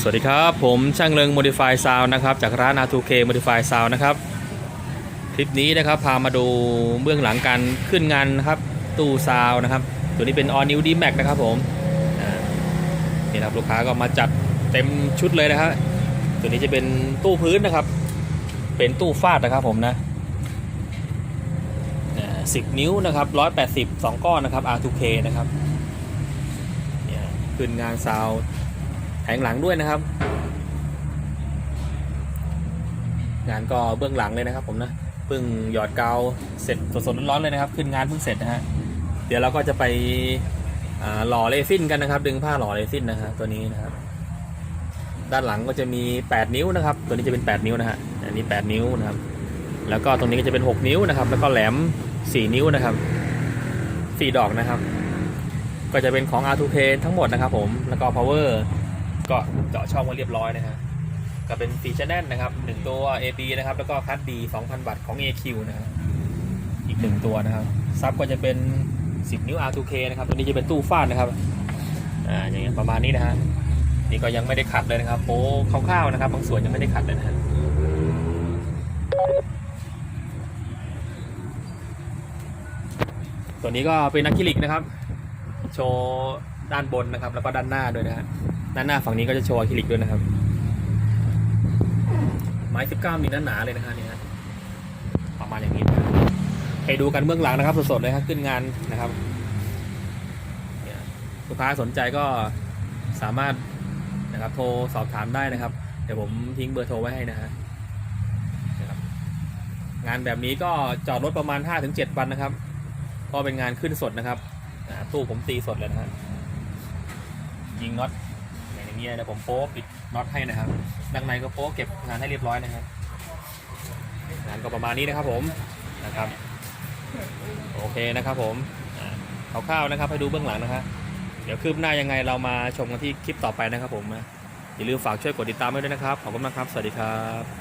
สวัสดีครับผมช่างเริง Modify Sound นะครับจากร้าน R2K Modify Sound นะครับคลิปนี้นะครับพามาดูเบื้องหลังการขึ้นงานนะครับตู้ซาวนะครับตัวนี้เป็น All New D Max นะครับผมนี่นะครับลูกค้าก็มาจัดเต็มชุดเลยนะครับตัวนี้จะเป็นตู้พื้นนะครับ เป็นตู้ฟาดนะครับผมนะสิบนิ้วนะครับร้อยแปดสิบสองก้อนนะครับ R2K นะครับขึ้นงานซาว ผงหลังด้วยนะครับ งานก็เบื้องหลังเลยนะครับ ผมนะเพิ่งหยอดกาวเสร็จสดๆร้อนๆเลยนะครับ ขึ้นงานเพิ่งเสร็จนะฮะเดี๋ยวเราก็จะไปหล่อเรซินกันนะครับ ดึงผ้าหล่อเรซินนะฮะตัวนี้นะครับ ด้านหลังก็จะมี 8 นิ้วนะครับ ตัวนี้จะเป็น 8 นิ้วนะฮะอันนี้ 8 นิ้วนะครับ แล้วก็ตรงนี้ก็จะเป็น 6 นิ้วนะครับ แล้วก็แหลม 4 นิ้วนะครับ 4 ดอกนะครับ ก็จะเป็นของ R2K ทั้งหมดนะครับ ผมแล้วก็ power ก็เจาะช่องไว้เรียบร้อยนะฮะก็เป็นฟีเจอร์แน่นนะครับหนึ่งตัว AB นะครับ แล้วก็คัดดี2,000วัตต์ของ AQ นะครับอีกหนึ่งตัวนะครับซับก็จะเป็น 10 นิ้ว R2K นะครับตัวนี้จะเป็นตู้ฟาดนะครับอ่าอย่างเงี้ยประมาณนี้นะฮะนี่ก็ยังไม่ได้ขัดเลยนะครับโป้คร่าวๆนะครับ บางส่วนยังไม่ได้ขัดเลยนะฮะตัวนี้ก็เป็นอะคริลิกนะครับ โชว์ด้านบนนะครับ แล้วก็ด้านหน้าด้วยนะฮะ ด้านหน้าฝั่งนี้ก็จะโชว์อะคริลิกด้วยนะครับ ไม้19มิลหนาเลยนะครับเนี่ยฮะประมาณอย่างนี้นะครับไปดูกันเบื้องหลังนะครับสดๆเลยครับขึ้นงานนะครับลูกค้าสนใจก็สามารถนะครับโทรสอบถามได้นะครับ เดี๋ยวผมทิ้งเบอร์โทรไว้ให้นะฮะงานแบบนี้ก็จอดรถประมาณ 5-7 วันนะครับเพราะเป็นงานขึ้นสดนะครับตู้ผมตีสดเลยนะฮะยิงน็อต อย่างนี้ยเดี๋ยวผมโป๊ปิดน็อตให้นะครับดังในก็โป๊เก็บงานให้เรียบร้อยนะครับงานก็ประมาณนี้นะครับผมนะครับโอเคนะครับผมอ่าคร่าวๆนะครับให้ดูเบื้องหลังนะครับเดี๋ยวคืบหน้ายังไงเรามาชมกันที่คลิปต่อไปนะครับผมนะอย่าลืมฝากช่วยกดติดตามไว้ด้วยนะครับขอบคุณมากครับ สวัสดีครับ